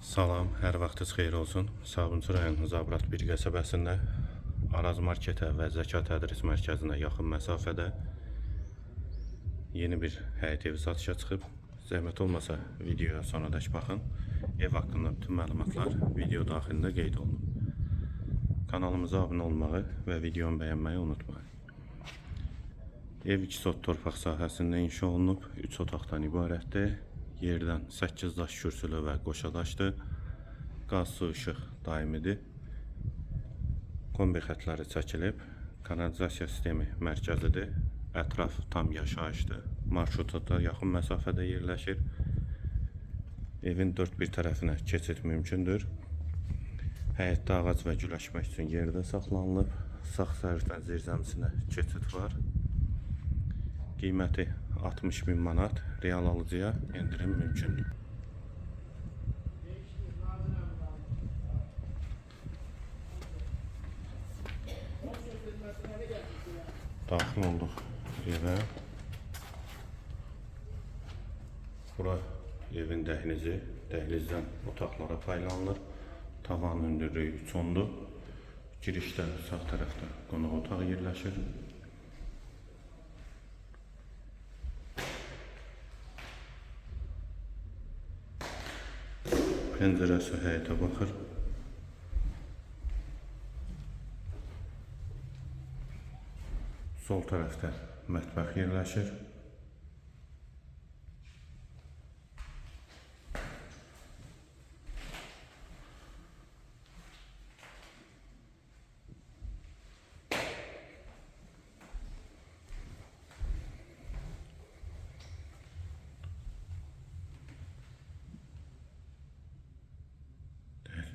Salam, hər vaxtınız xeyir olsun. Sabunçu rayonu Zabrat bir qəsəbəsində Araz marketə və Zəka Tədris mərkəzinə yaxın məsafədə yeni bir həyət evi satışa çıxıb. Zəhmət olmasa videoya sonradək baxın. Ev haqqında bütün məlumatlar video daxilində qeyd olunub. Kanalımıza abunə olmağı və videonu bəyənməyi unutmayın. Ev 2 sot torpaq sahəsində inşa olunub, 3 otaqdan ibarətdir. Yerdən 8 daş kürsülü və qoşadaşdır. Qaz, su, işıq daimidir. Kombi xətləri çəkilib. Kanalizasiya sistemi mərkəzidir. Ətraf tam yaşayışdır. Marşruta da yaxın məsafədə yerləşir. Evin dörd bir tərəfinə keçid mümkündür. Həyətdə ağac və güləşmək üçün yerdə saxlanılıb. Sağ tərəfdən zirzəmisinə keçid var. Qiyməti 60 min manat, real alıcıya endirim mümkündür. Daxil olduq evə. Bura evin dəhlizi, dəhlizdən otaqlara paylanılır. Tavan hündürlüyü 3 ondur. Girişdə sağ tərəfdə qonaq otağı yerləşir. Pəncərəsi həyətə baxır. Sol tərəfdə mətbəx yerləşir.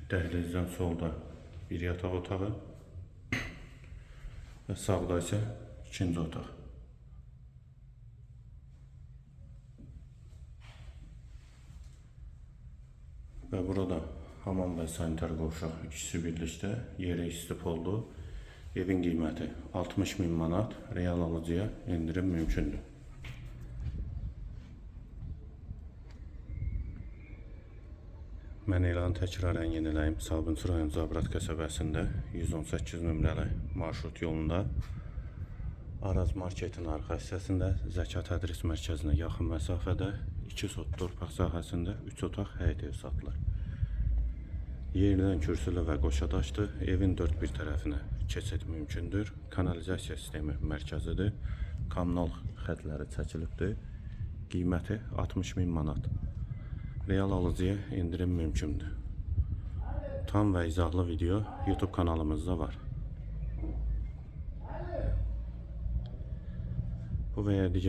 Dəhlizdən solda bir yataq otağı və sağda isə ikinci otaq. Və burada hamam və sanitar qovşaq ikisi birlikdə yerə istif oldu. Evin qiyməti 60 min manat, real alıcıya endirim mümkündür. Mən elanı təkrarən yeniləyim. Sabunçu rayon Zabrat qəsəbəsində 118 nömrəli marşrut yolunda Araz marketin arxa hissəsində Zəka Tədris mərkəzinə yaxın məsafədə 2 sot torpaq sahəsində 3 otaq həyət ev satılır. Yerdən kürsülü və qoşadaşdır. Evin dörd bir tərəfinə keçid mümkündür. Kanalizasiya sistemi mərkəzidir. Kommunal xətləri çəkilibdir. Qiyməti 60 min manat. Real alıcıya endirim mümkündür. Tam və izahlı video YouTube kanalımızda var. Bu və ya digər